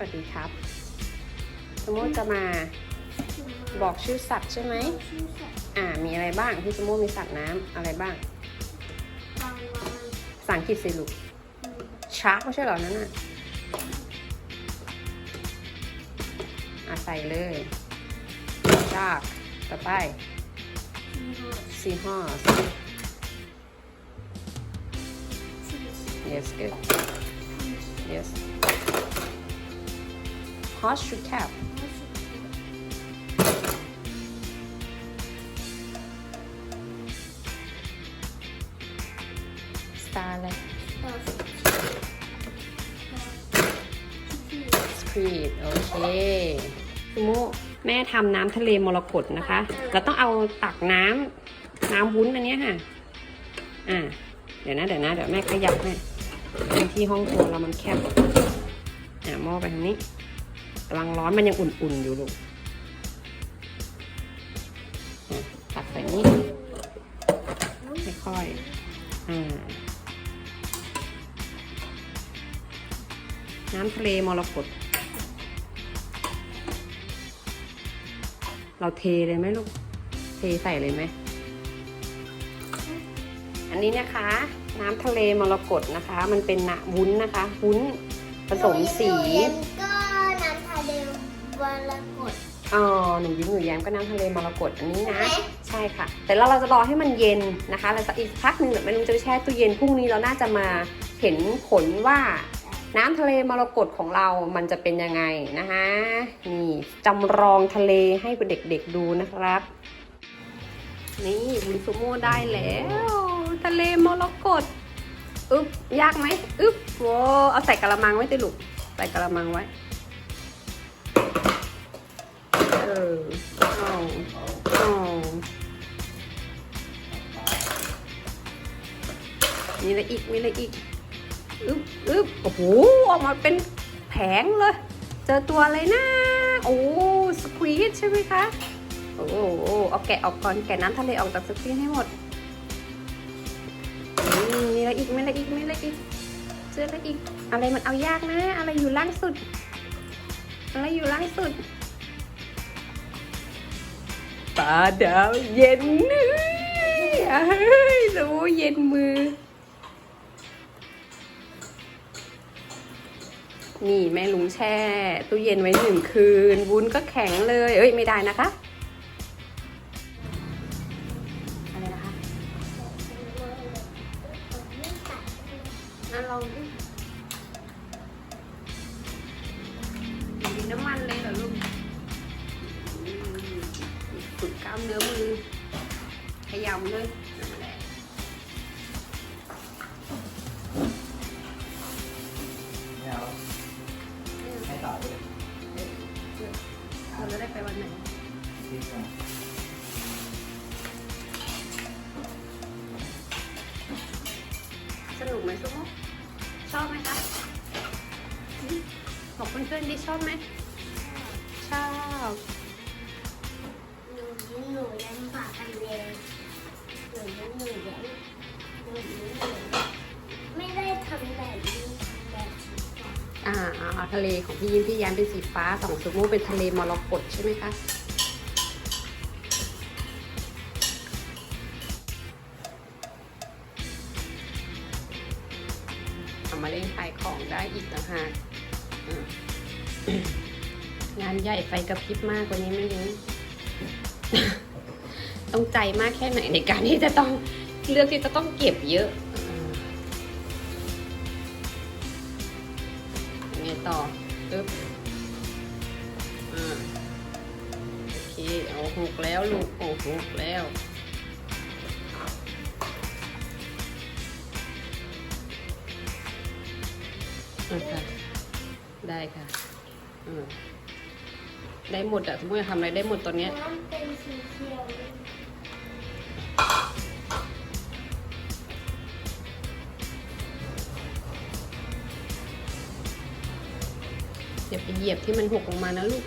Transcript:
สวัสดีครับ สมมติจะมาบอกชื่อสัตว์ใช่ไหมชื่อสัตว์อ่า มีอะไรบ้างพี่สมมติมีสัตว์น้ำอะไรบ้างปลาวาฬภาษาอังกฤษสิลูกชาร์กไม่ใช่เหรอนั่นน่ะอะใส่เลยชาร์กต่อไปซีฮอร์ seahorse ซี yes good yes horseshoe cap สตาร์อะไรต่อสครีดโอเคคุณโมแม่ทำน้ำทะเลมรกตนะคะ เราต้องเอาตักน้ำน้ำวุ้นอันนี้ค่ะ อ่า เดี๋ยวนะ เดี๋ยวนะ เดี๋ยวแม่ขยับให้พื้นที่ห้องครัวเรามันแคบอ่าหม้อไปทางนี้ กำลังร้อนมันยังอุ่นๆอยู่ลูกตักใส่นี่ค่อยๆอ่าน้ำทะเลมรกตเราเทเลยไหมลูก เทใส่เลยไหม อันนี้นะคะ น้ำทะเลมรกตนะคะ มันเป็นนะวุ้นนะคะ วุ้นผสมสี กตอ๋อหนูยิ้มหนูแย้มก็น้ำทะเลมรกตอันนี้นะใช่ไหมใช่ค่ะ แต่เราเราจะรอให้มันเย็นนะคะแล้วสักอีกพักหนึ่งเดี๋ยวแม่ลุงจะไปแช่ตู้เย็นพรุ่งนี้เราน่าจะมาเห็นผลว่าน้ำทะเลมรกตของเรา มันจะเป็นยังไงนะคะ นี่จำลองทะเลให้เด็กๆดูนะครับ นี่บุญสุโมได้แล้ว ทะเลมรกตอึ๊บ ยากไหมอึ๊บโว้เอาใส่กระมังไว้ติลูก ใส่กระมังไว้ ออเอาเอามีอะไรอีก มีอะไรอีก อึ๊บอึ๊บโอ้โห ออกมาเป็นแผงเลย เจอตัวอะไรนะ โอ้ สควีดใช่ไหมคะ โอ้โหเอาแกะออกก่อน แกะน้ำทะเลออกจากสควีดให้หมด มีอะไรอีก มีอะไรอีก มีอะไรอีก เจออะไรอีก อะไรมันเอายากนะ อะไรอยู่ล่างสุด อะไรอยู่ล่างสุด ดาวเย็นเฮ้ยรู้เย็นมือ นี่แม่ลุงแช่ตู้เย็นไว้หนึ่งคืน วุ้นก็แข็งเลย เอ้ย ไม่ได้นะคะ อะไรนะคะนั่นลองดิน้ำมันเลย เหรอลูกฝึกกล้ามเนื้อมือขยำเลยนั่นแหละไม่เอาให้ต่อเลยเราจะได้ไปวันไหนดีกว่าสนุกไหมซุปโมชอบไหมคะบอกเพื่อนๆดิชอบไหมชอบ ทะเลของพี่ยิ้มพี่แย้มเป็นสีฟ้าสองซุปโมเป็นทะเลมรกตใช่ไหมคะทำมาเล่นขายของได้อีกต่างหากงานใหญ่ไฟกระพริบมากกว่านี้ไม่รู้ต้องใจมากแค่ไหนในการที่จะต้องเลือกที่จะต้องเก็บเยอะ ต่อปึ๊บอ่าโอเคเอาหกแล้วลูกโอ้หกแล้วค่ะได้ค่ะอืมได้หมดอะสมมติจะทำอะไรได้หมดตอนเนี้ย น้ำเป็นสีเขียว อย่าไปเหยียบที่มันหกลงมานะลูก